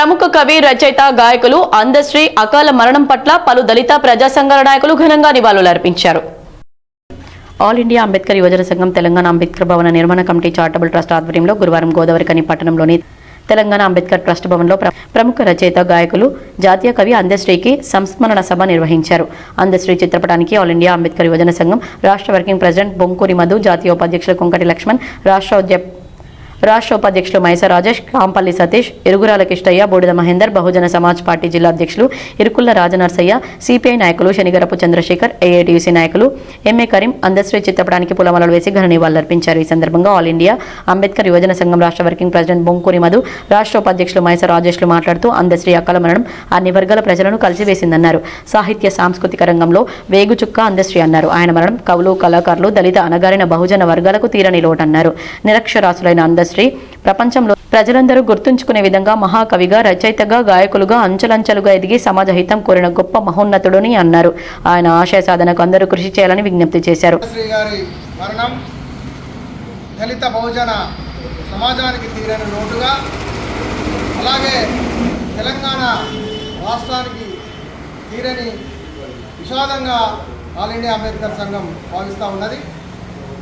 ప్రముఖ కవి రచయిత గాయకులు అందశ్రీ అకాల మరణం పట్ల పలు దళిత ప్రజా సంఘాల నాయకులు ఘనంగా నివాళులర్పించారు. ఆల్ ఇండియా అంబేద్కర్ యువజన సంఘం తెలంగాణ అంబేద్కర్ భవన నిర్మాణ కమిటీ చారిటబుల్ ట్రస్ట్ ఆధ్వర్యంలో గురువారం గోదావరికని పట్టణంలోని తెలంగాణ అంబేద్కర్ ట్రస్ట్ భవన్లో ప్రముఖ రచయిత గాయకులు జాతీయ కవి అందశ్రీకి సంస్మరణ సభ నిర్వహించారు. అందశ్రీ చిత్రపటానికి ఆల్ ఇండియా అంబేద్కర్ యువజన సంఘం రాష్ట్ర వర్కింగ్ ప్రెసిడెంట్ బొంకూరి మధు జాతీయ ఉపాధ్యక్షులు కొంకటి లక్ష్మణ్ రాష్ట్ర రాష్ట్ర ఉపాధ్యక్షులు మైస రాజేష్ కాంపల్లి సతీష్ ఇరుగురాల కిష్టయ్య బూడిద మహేందర్ బహుజన సమాజ్ పార్టీ జిల్లా అధ్యక్షులు ఇరుకుల్ల రాజనర్సయ్య సిపిఐ నాయకులు శనిగరపు చంద్రశేఖర్ ఏఐటీయూసీ నాయకులు ఎంఏ కరీం అందశ్రీ చిత్రపటానికి పూలమాలలు వేసి ఘన నివాళులర్పించారు ఈ సందర్భంగా ఆల్ ఇండియా అంబేద్కర్ యువజన సంఘం రాష్ట్ర వర్కింగ్ ప్రెసిడెంట్ బొంకూరి మధు రాష్ట్ర ఉపాధ్యక్షులు మైస రాజేష్లు మాట్లాడుతూ అందశ్రీ అక్కల మరణం అన్ని వర్గాల ప్రజలను కలిసివేసిందన్నారు. సాహిత్య సాంస్కృతిక రంగంలో వేగుచుక్క అందశ్రీ అన్నారు. ఆయన మరణం కవులు కళాకారులు దళిత అనగారిన బహుజన వర్గాలకు తీరని లోటన్నారు. నిరక్షరాసులైన అందశ్రీ పద్మశ్రీ ప్రపంచంలో ప్రజలందరూ గుర్తుంచుకునే విధంగా మహాకవిగా రచయితగా గాయకులుగా అంచెలంచెలుగా ఎదిగి సమాజ హితం కోరిన గొప్ప మహోన్నతుడని అన్నారు. ఆయన ఆశయ సాధనకు అందరూ కృషి చేయాలని విజ్ఞప్తి చేశారు. దళిత బహుజన సమాజానికి తీరని లోటుగా అలాగే తెలంగాణ రాష్ట్రానికి తీరని విషాదంగా ఆల్ ఇండియా అంబేద్కర్ సంఘం భావిస్తూ ఉన్నది.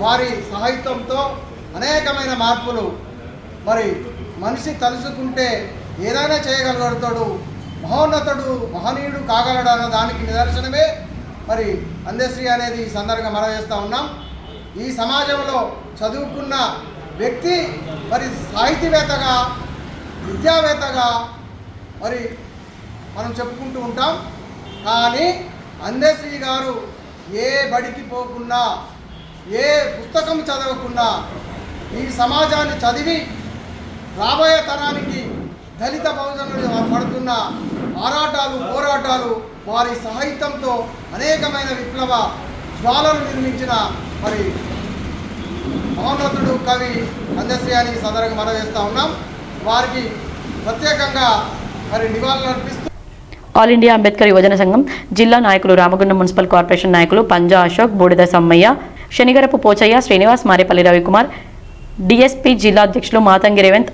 వారి సాహిత్యంతో అనేకమైన మార్పులు. మరి మనిషి తలుచుకుంటే ఏదైనా చేయగలుగుతాడు మహోన్నతుడు మహనీయుడు కాగలడు అన్న దానికి నిదర్శనమే. మరి అందశ్రీ అనేది ఈ సందర్భంగా మనం చేస్తూ ఉన్నాం. ఈ సమాజంలో చదువుకున్న వ్యక్తి మరి సాహితీవేత్తగా విద్యావేత్తగా మరి మనం చెప్పుకుంటూ ఉంటాం. కానీ అందశ్రీ గారు ఏ బడికి పోకుండా ఏ పుస్తకం చదవకున్నా ఈ సమాజాన్ని చదివి రాబోయే తరానికి దళిత బహుజనులు పడుతున్న ఆరాటాలు పోరాటాలు వారి సాహిత్యంతో అనేకమైన విప్లవ జ్వాలను నిర్మించిన మరి మహోన్నతుడు కవి అందశ్రేయానికి సదరంగా మనవేస్తూ ఉన్నాం. వారికి ప్రత్యేకంగా మరి నివాళులు అర్పిస్తూ ఆల్ ఇండియా అంబేద్కర్ యువజన సంఘం జిల్లా నాయకులు రామగుండం మున్సిపల్ కార్పొరేషన్ నాయకులు పంజా అశోక్ బూడిద సమ్మయ్య శనిగరపు పోచయ్య శ్రీనివాస్ మారేపల్లి రవికుమార్ డిఎస్పీ జిల్లా అధ్యక్షులు మాతంగి రేవంత్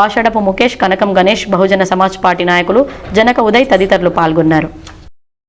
ఆషడపు ముఖేష్ కనకం గణేష్ బహుజన సమాజ్ పార్టీ నాయకులు జనక ఉదయ్ తదితరులు పాల్గొన్నారు.